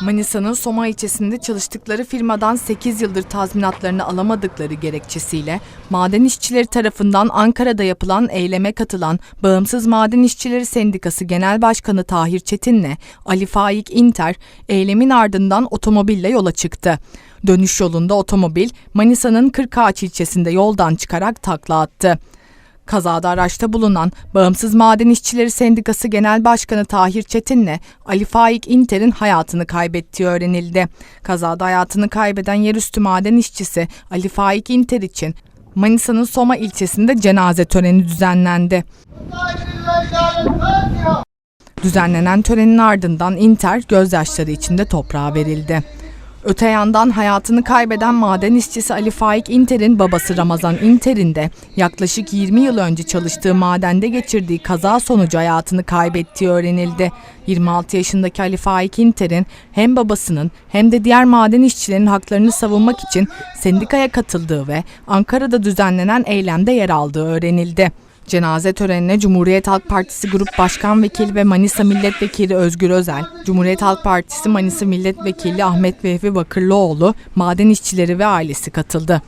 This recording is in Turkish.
Manisa'nın Soma ilçesinde çalıştıkları firmadan 8 yıldır tazminatlarını alamadıkları gerekçesiyle maden işçileri tarafından Ankara'da yapılan eyleme katılan Bağımsız Maden İşçileri Sendikası Genel Başkanı Tahir Çetin'le Ali Faik İnter eylemin ardından otomobille yola çıktı. Dönüş yolunda otomobil Manisa'nın Kırkağaç ilçesinde yoldan çıkarak takla attı. Kazada araçta bulunan Bağımsız Maden İşçileri Sendikası Genel Başkanı Tahir Çetin'le Ali Faik İnter'in hayatını kaybettiği öğrenildi. Kazada hayatını kaybeden yerüstü maden işçisi Ali Faik İnter için Manisa'nın Soma ilçesinde cenaze töreni düzenlendi. Düzenlenen törenin ardından Inter gözyaşları içinde toprağa verildi. Öte yandan hayatını kaybeden maden işçisi Ali Faik İnter'in babası Ramazan İnter'in de yaklaşık 20 yıl önce çalıştığı madende geçirdiği kaza sonucu hayatını kaybettiği öğrenildi. 26 yaşındaki Ali Faik İnter'in hem babasının hem de diğer maden işçilerinin haklarını savunmak için sendikaya katıldığı ve Ankara'da düzenlenen eylemde yer aldığı öğrenildi. Cenaze törenine Cumhuriyet Halk Partisi Grup Başkan Vekili ve Manisa Milletvekili Özgür Özel, Cumhuriyet Halk Partisi Manisa Milletvekili Ahmet Vehbi Bakırlıoğlu, maden işçileri ve ailesi katıldı.